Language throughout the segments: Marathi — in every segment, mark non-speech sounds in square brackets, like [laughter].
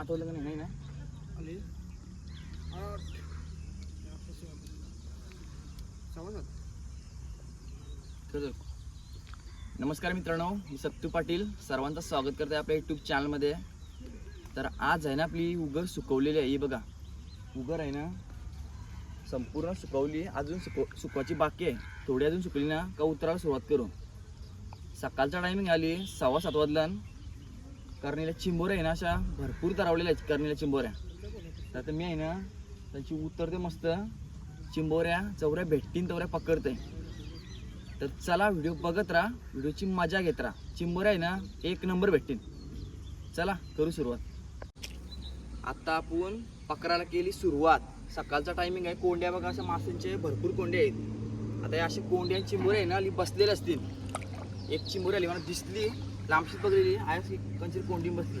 आठवलं का नाही ना? आले. आठ. नमस्कार मित्रांनो मी सत्तू पाटील. सर्वांचं स्वागत करते आपल्या यूट्यूब चॅनलमध्ये तर आज आहे ना आपली उगर सुकवलेली आहे ही बघा. उगर आहे ना. संपूर्ण सुकवली अजून सुकव सुकवायची बाकी आहे. थोडी अजून सुकली ना का उतरायला सुरुवात करू. सकाळचा टायमिंग आली सव्वा सात वाजल्यान करणीला चिंबोऱ्या आहे ना अशा भरपूर तरावलेल्या आहेत करणीला चिंबोऱ्या. तर आता मी आहे ना त्यांची उतरते मस्त चिंबोऱ्या चौऱ्या भेटतीन तेवढ्या पकडते तर चला व्हिडिओ बघत राहा व्हिडिओची मजा घेत राहा. चिंबोऱ्या आहे ना एक नंबर भेटतील. चला करू सुरुवात. आता आपण पकडायला केली सुरुवात. सकाळचा टायमिंग आहे कोंड्या बघा अशा माशांचे भरपूर कोंडे आहेत. आता या अशी कोंड्या आणि चिंबोऱ्या आहे ना अली बसलेल्या असतील. एक चिंबोरी आली मला दिसली. लांबशीत बघलेली आहे. अशी कंची कोंडी बसली.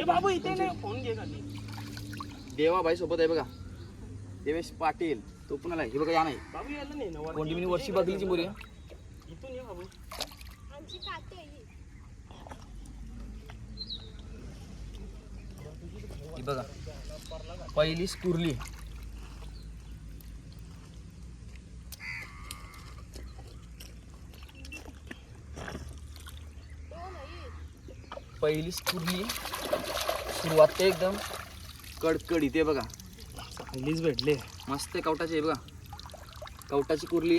ए बाबू इथे नाही फोन घे खाली. देवाबाई सोबत आहे बघा. देवेश पाटील तो पण आलाय. हे बघा या नाही. बाबू यायला नाही ना वरती. कोंडी मिनी वर्षी बघली चिंबोरी इथून ये बाबू. आमची काटे आहे. ही. ही बघा. पहिली कुर्ली दोन आहे ही. पहिलीच कुर्ली सुरुवात ते एकदम. कडकडी ते बघा. पहिलीच भेटले. मस्त कवटाची आहे बघा. कवटाची कुर्ली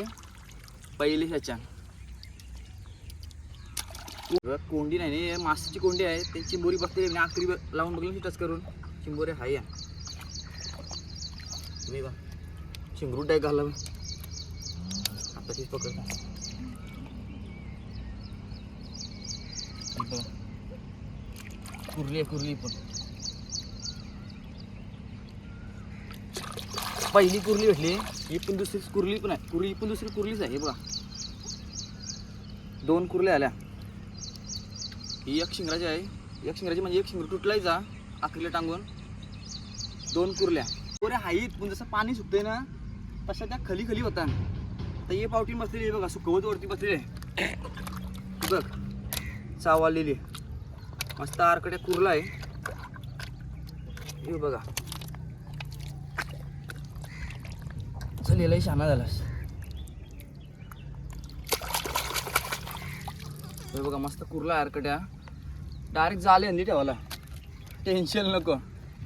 पहिली ह्याच्या कोंडी नाही नाही हे मासाची कोंडी आहे. ते चिंबोरी बघते मी आखरी ब- लावून बघली टच करून. चिंबोरी हाय या तुम्ही बघा. चिंगरूट आहे घाला आता तीच पकड. कुरली आहे कुर्ली पण. पहिली कुर्ली भेटली. ही पण दुसरी कुर्ली पण आहे. कुर्ली पण दुसरी कुरलीच आहे बघा. दोन कुर्ल्या आल्या. ही एक शिंगराची आहे. एक शिंगराची म्हणजे एक शिंगर तुटलाय जा आखरीला टांगून. दोन कुर्ल्या. कोऱ्या हाईत पण जसं पाणी सुकतंय ना तशा त्या खली खली होता तर हे पावटी बसलेली आहे बघा सुकवत वरती बसलेली आहे. बघ चावलेली मस्त आरकड्या कुर्ला आहे. हे बघा. चल शाना झालास. हे बघा मस्त कुर्ला आरकट्या डायरेक्ट जाली आणली ठेवायला. टेन्शन नको.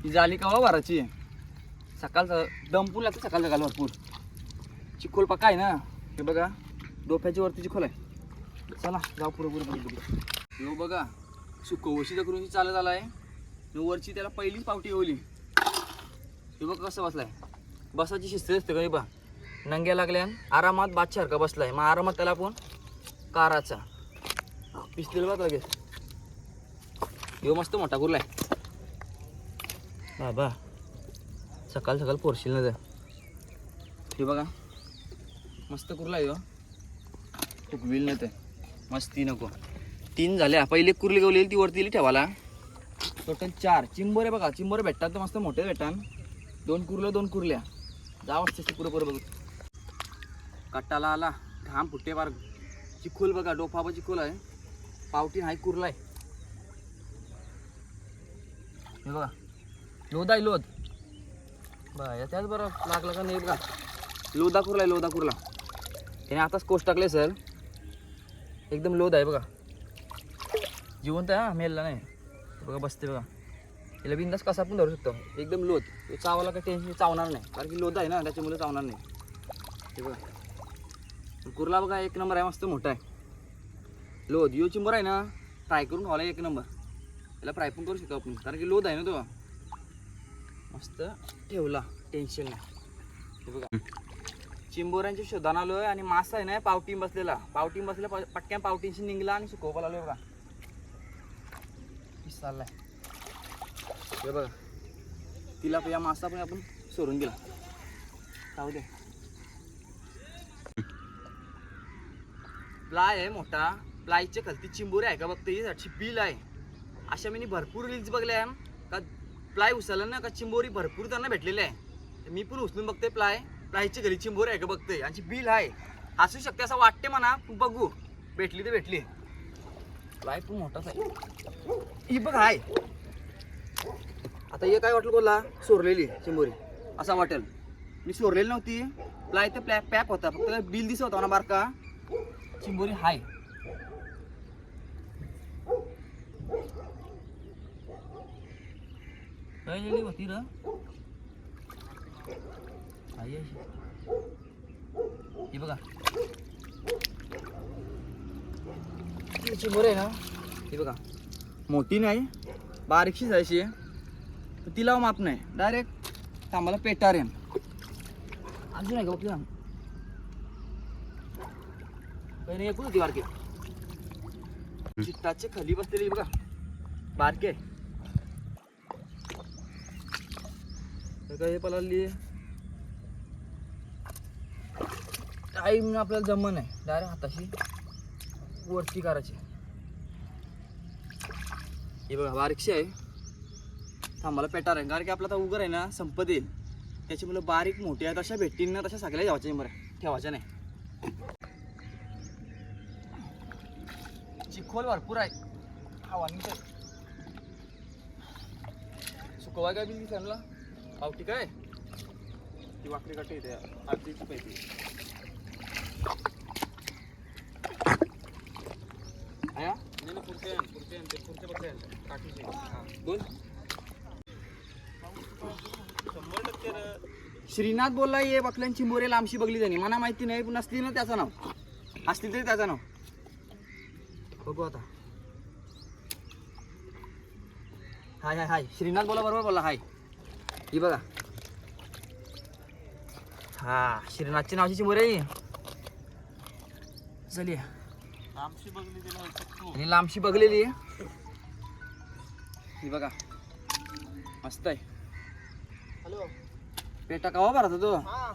ही जाली का भराची सकाळचा दमपूर लागते सकाळचा घाल भरपूर. चिखोल पक्का आहे ना? हे बघा डोक्याच्या वरती चिखोल आहे. चला जाऊ ह्यो बघा सुकवशीचा करून चालत आलाय. आहे वरची त्याला पहिलीच पावटी येवली हे बघ कसं बसलाय. बसाची शिस्त असते का बा? नंग्या लागल्यान आरामात बादशारखा बसलाय. मग आरामात त्याला आपण काराचा. पिसलेलं बघ लगेच. ह्यो मस्त मोठा कुरलाय. बाबा सकाळ सकाळ पोरशील ना हे बघा. मस्त कुरलाय ह्यो फुकविल ना ते. मस्ती नको. तीन झाल्या. पहिले कुरली गवली गवलेली ती वरती दिली ठेवाला टोटल चार. चिंबोरे बघा. चिंबोरे भेटतात तर मस्त मोठे भेटतात. दोन कुरल्या दोन कुर्ल्या. जा वाजते पुढे पुढे बघू कट्टाला आला. घाम फुटे बार चिखोल बघा. डोफाबा चिखोल आहे. पावटी हाय कुर्ला आहे. हे बघा. लोध आहे लोद. बा त्याच बरं लागला का नाही बघा. लोदा कुरला आहे लोदा कुर्ला. त्याने आताच कोष टाकले सर. एकदम लोद आहे बघा. जिवंत आहे हा मेलला नाही. बघा बसते बघा. याला बिंदास कसा पण धरू शकतो. एकदम लोद तो चावाला काही टेन्शन चावणार नाही. कारण की लोद आहे ना त्याच्यामुळे चावणार नाही. हे बघा. कुर्ला बघा एक नंबर आहे मस्त मोठा आहे. लोद यो चिंबर आहे ना फ्राय करून खावाला एक नंबर. याला फ्राय पण करू शकतो आपण. कारण की लोद आहे ना तो. मस्त ठेवला. टेन्शन नाही. हे बघा. चिंबोऱ्यांच्या शोधान आलोय आणि मासा आहे ना पावटीन बसलेला. पावटीन बसलेला प- पटक्यान पावटींशी निघला आणि सुकोपाला आलोय बघा. पीस चाललाय. हे बघा. तिला पण या मासा पण आपण सोडून गेला जाऊ दे. प्लाय आहे मोठा. प्लायच्या खालती चिंबोरी आहे का बघते ही बिल आहे. अशा मी भरपूर रील्स बघल्या का प्लाय उचलला ना का चिंबोरी भरपूर त्यांना भेटलेली आहे. मी पण उचलून बघते प्लाय. प्लायची घरी चिंबोरी आहे का बघते. आणि बिल आहे. असू शकते असं वाटते म्हणा पण बघू. भेटली तर भेटली. लाय पण मोठाच आहे ही बघ आहे आता हे काय वाटलं बोलला सोरलेली चिंबोरी. असा वाटेल. मी सोरलेली नव्हती. प्लाय तर प्लॅक पॅक होता. फक्त त्याला बिल दिसत होता ना बारका. चिंबोरी हाय. काय होती र. हाय. ही बघा. तिची चिंबोरी आहे ना? ही बघा. मोठी नाही बारीकशी अशी आहे. तिला माप नाही. डायरेक्ट थांबाला पेटार आहे. अजून आहे का बघ पहिले एकूण होती बारके. चित्ताचे खाली बसलेली बघा. बारके हे पलाली टाईम आपल्याला जमन नाही. डायरेक्ट हाताशी. वरती करायची. हे बघा बारीकशी आहे. थांबाला पेटार आहे कारण की आपला आता उगर आहे ना संपत येईल. त्याची मुलं बारीक मोठी आहेत अशा भेटतील ना तशा सगळ्या ठेवायच्या बरं. ठेवायच्या नाही. चिखोल भरपूर आहे. हवा सुकवाय काय बिल दिसला पावटी काय? ती वाकडी काठी येते आरतीची पाहिजे आया बोल श्रीनाथ बोलला ये बकल्यांची मोरे लांबशी बघली त्यांनी मला माहिती नाही पण असतील ना त्याचं नाव. असतील तरी त्याचं नाव. बघू आता. हाय हाय हाय. श्रीनाथ बोला बरोबर बोला हाय. ही बघा. हा श्रीनाथची नावची चिमोरे चलिया आणि लांबशी बघलेली आहे. ही बघा. मस्त आहे. हॅलो. पेटा कवा भरता तो. हा.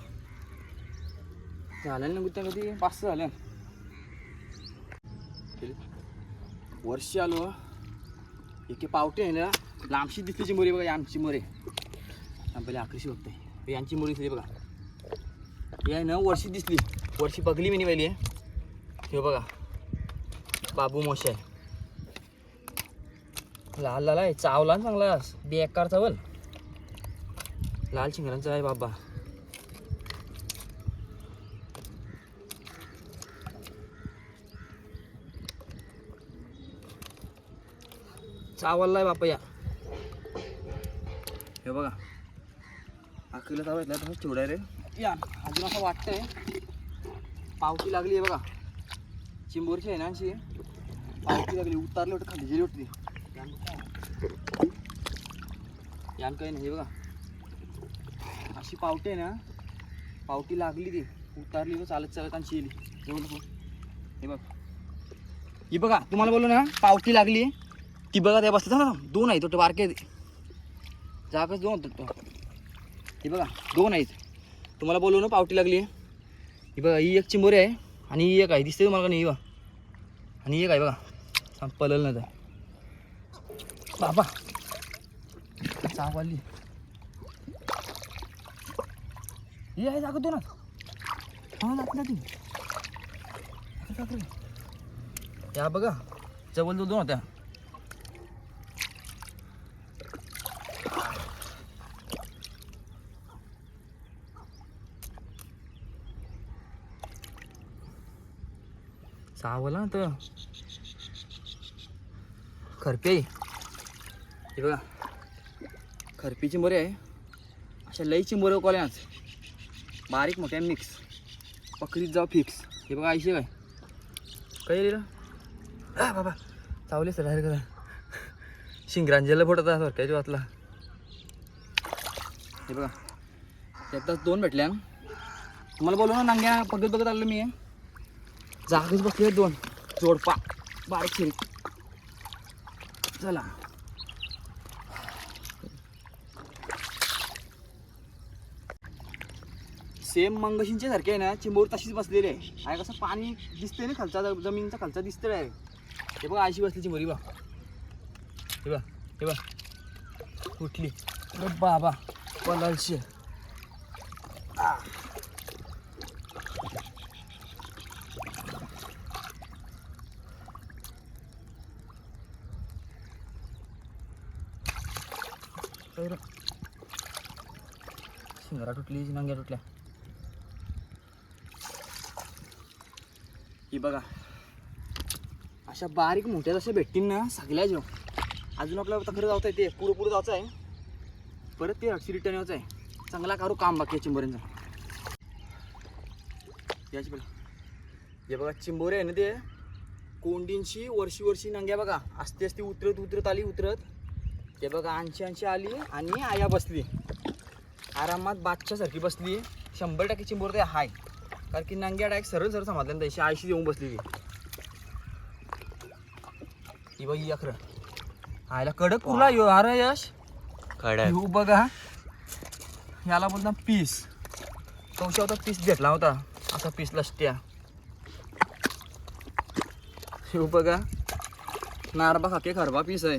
झालं ना गुत्त्या कधी? पाच सहा झाल्या वर्ष आलो. एके पावटे आहे ना लांबशी दिसली चिंबोरी बघा यांची मोरे. पहिले आकर्षी बघते यांची मोरी दिसली बघा. हे आहे ना वर्षी दिसली. वर्षी बघली मी पहिली. हे बघा. बाबू मोशे. लाल लाल आहे चावला ना चांगला. बेकार चावल. लाल शिंगरांचा आहे बाबा. चावललाय बापा या. हे बघा. अखेरला चावला येतला तसं चिवडाय रे. या अजून असं वाटतंय. पावती लागली आहे बघा. चिंबोरची आहे ना अशी. लागली उतारली होती खाली गेली होती यान काही नाही हे बघा. अशी पावटी आहे ना पावटी लागली ती उतारली व चालत चालत आणि शिली हे बघ हे बघ. ही बघा तुम्हाला बोलू ना पावटी लागली. ती बघा त्या बसतात ना दोन आहेत तो बारके जागच दोन होतात तो ही बघा दोन आहेत. तुम्हाला बोलू ना पावटी लागली. ही बघा ही एक चिंबोरी आहे आणि ही एक आहे. दिसते तुम्हाला का नाही ही बघा. आणि एक आहे बघा. सांग पलल ना तर बाबा चावली. ही आहे जागा ना हा लागला ती. या बघा जवळ जवळ दोन होत्या. चावला तर. खरपी. हे बघा. खरपीची मोरे आहे. अशा लईची मोरे कॉल्याच बारीक मोठ्या मिक्स पकडीत जाऊ फिक्स हे बघा आयशी काय? काय रे? बाबा. चावले सर करा. शिंगरांजेला फोटो होता त्याच्या वाचला हे बघा. त्यातच दोन भेटल्या तुम्हाला बोलू ना नांग्या बघत बघत आलो मी. जागच बघते दोन. जोडपा. बारीक शिरी चला. सेम मंगशींच्या सारखे आहे ना चिंबोर तशीच बसलेली आहे. आणि कसं पाणी दिसते ना खालचा ज- जमिनीचा खालचा दिसतंय. आहे हे बघा अशी बसली चिंबोरी बा हे बा हे बा उठली. अरे बाबा पलालशी तर शिंगरा तुटली नंग्या तुटल्या. ही बघा. अशा बारीक मोठ्या जशा भेटतील ना सगळ्या जेव अजून आपल्याला आता खरं जायचं आहे ते पुढं पुढं जायचं आहे. परत ते हटशी रिटर्न यायचं आहे. चांगला कारू काम बाकी आहे चिंबोऱ्यांचं. याची बघा. हे बघा चिंबोरे आहे ना ते. कोंडींची वर्षी वर्षी नंग्या बघा. असते असते उतरत उतरत आली उतरत. ते बघा ऐंशी ऐंशी आली आणि आया बसली. आरामात बादशासारखी बसली शंभर टक्के चिंबोर ते हाय. कारण की नंग्या डायरेक्ट सरळ सरळ समाधल्या तशी आयशी येऊन बसलेली ही बघ अखरं आयला कडक कुरला यो अरे यश. ह्यो बघा ह्याला बोलता पीस. कौशा होता पीस भेटला होता असा पीस लष्ट्या. ह्यो बघा नारबा खाके खरबा पीस आहे.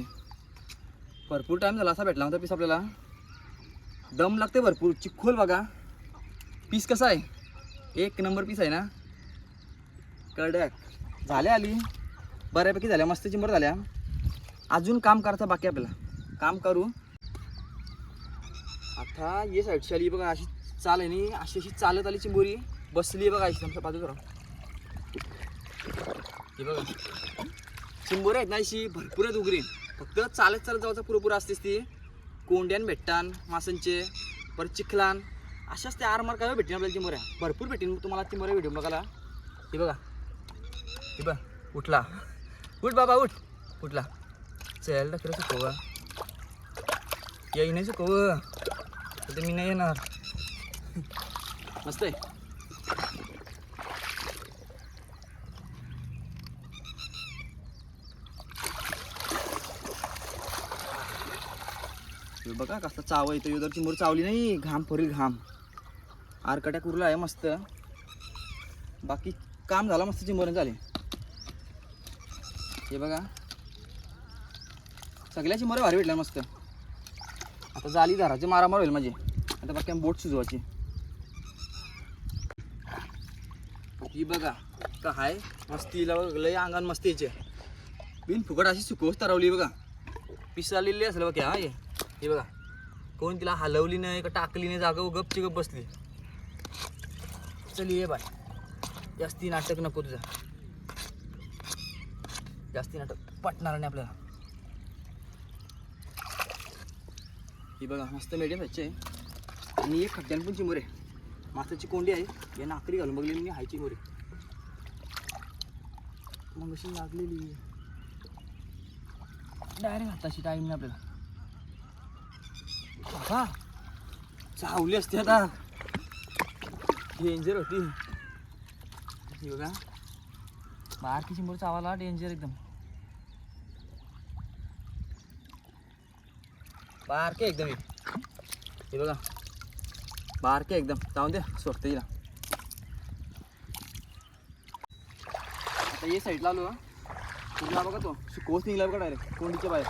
भरपूर टाइम झाला असा भेटला होता पीस आपल्याला. दम लागते भरपूर. चिखोल बघा. पीस कसा आहे? एक नंबर पीस आहे ना? कडक. झाल्या आली. बऱ्यापैकी झाल्या. मस्त चिंबर झाल्या. अजून काम करायचं बाकी आपल्याला. काम करू. आता ये साईडची आली. बघा अशी चाल आहे नी. अशी अशी चालत आली चिंबोरी. बसली आहे बघा अशी आमच्या बाजू हे बघा. चिंबोरी आहेत ना अशी. भरपूर आहेत उघडी फक्त चालत चालत जायचं पुरेपूर असतेच ती. कोंड्यान भेटतान मासांचे परत चिखलान अशाच त्या आरमार काय भेटतील आपल्याला चिंबोऱ्या भरपूर भेटेल तुम्हाला चिंबोऱ्या व्हिडिओ बघायला. हे बघा. हे बघ उठला. उठ बाबा उठ. उठला. चल डक्कर सुकव. येई नाही सुकव. तर मी नाही येणार. [laughs] मस्त आहे. हे बघा कसला चाव येतो योदर मोर चावली नाही. घाम फरी घाम. आरकट्या कुरला आहे मस्त. बाकी काम झालं मस्त चिंबोऱ्यानं झाले. हे बघा. सगळ्या चिंबोऱ्या भारी भेटल्या मस्त. आता जाली धाराची मारामार होईल माझी. आता बाकी बोट शिजवायची ही बघा का हाय? मस्तीला लय अंगान मस्तीचे यायचे बिन फुकट अशी सुकोस तरवली बघा. पिसालेली असेल बघा हा हे बघा. कोण तिला हलवली नाही का टाकली नाही जागा गपची गप बसली. चल ये बाय. जास्ती नाटक नको तुझा. जास्ती नाटक पटणार नाही आपल्याला. ही बघा मस्त मेडियम ह्याचे आणि एक खड्ड्यान पण चिमोरे मासाची कोंडी आहे. या नाकरी घालून बघली मी हाय चिमोरे मग अशी लागलेली डायरेक्ट हाताशी टाईम नाही आपल्याला. बाबा चावली असते आता. डेंजर होती. ही बघा. बारकी चिंबर चावाला डेंजर एकदम. बारके एकदम हे. बघा. बारके एकदम. जाऊन दे स्वस्त हिला. आता ये साईडला आलो हा. कुर्ला बघा तो. कोस निघला बघा डायरेक्ट कोंडीच्या बाहेर.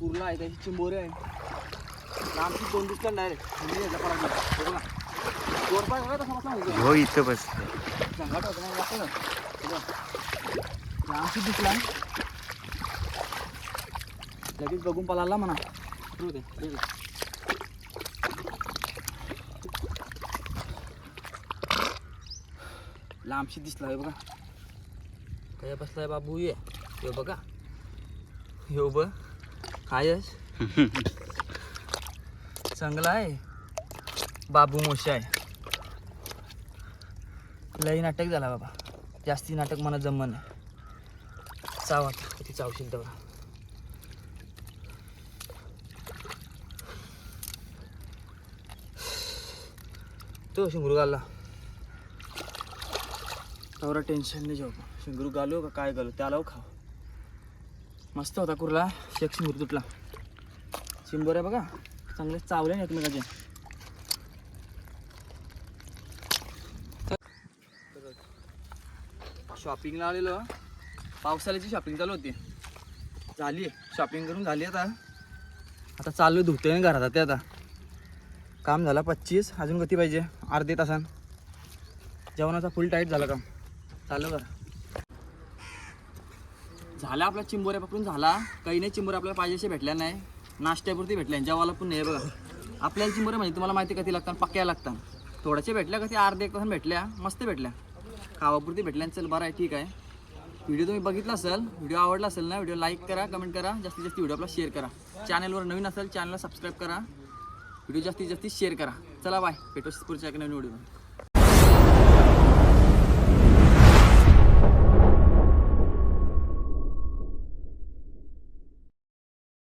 कुर्ला आहे त्याची चिंबोरे आहे. दोन डायरेक्ट हे बघा तसा हो इथं बस. होतं नाही दिसला लगेच बघून पळाला म्हणा. लांबशी दिसला बघा. काय बसलाय बाबू? ये. बघा. हे बघ. हायच [laughs] चांगला आहे. बाबू मोशा आहे. लई नाटक झाला बाबा. जास्ती नाटक मला जमन आहे चावा किती चावशील तेवढा. तो शिंगरू घालला. तेवढा टेन्शन नाही जेव्हा शिंगरू गालो का काय घालू त्याला हो खाऊ. मस्त होता कुर्ला. शेक शिंगरू तुटला. आहे बघा. चांगले चावले ना एकमेकाचे शॉपिंगला आलेलो. पावसाळ्याची शॉपिंग चालू होती. झाली शॉपिंग करून झाली आता. आता चालू धुते घरात ते आता. काम झालं पच्चीस. अजून कधी पाहिजे. अर्धे तासान. जेवणाचा फुल टाईट झाला काम. चालू करा. झाला आपला चिंबोऱ्या पकडून झाला. काही नाही चिंबोऱ्या आपल्याला पाहिजे असे भेटल्या नाही. नाश्त्यापुरती भेटल्या जेवायला पण नाही बघा. आपल्याला चिंबरे म्हणजे तुम्हाला माहिती कधी लागतात पक्क्या लागतात. थोड्याशा भेटल्या कधी अर्धे एक तास भेटल्या मस्त भेटल्या. खावापुरती भेटल्या चल बरं आहे ठीक आहे. व्हिडिओ तुम्ही बघितला असेल व्हिडिओ आवडला असेल ना व्हिडिओ लाईक करा कमेंट करा जास्तीत जास्त व्हिडिओ आपला शेअर करा. चॅनलवर नवीन असेल चॅनलला सबस्क्राईब करा. व्हिडिओ जास्तीत जास्त शेअर करा. चला बाय भेटू पुढच्या एक नवीन व्हिडिओ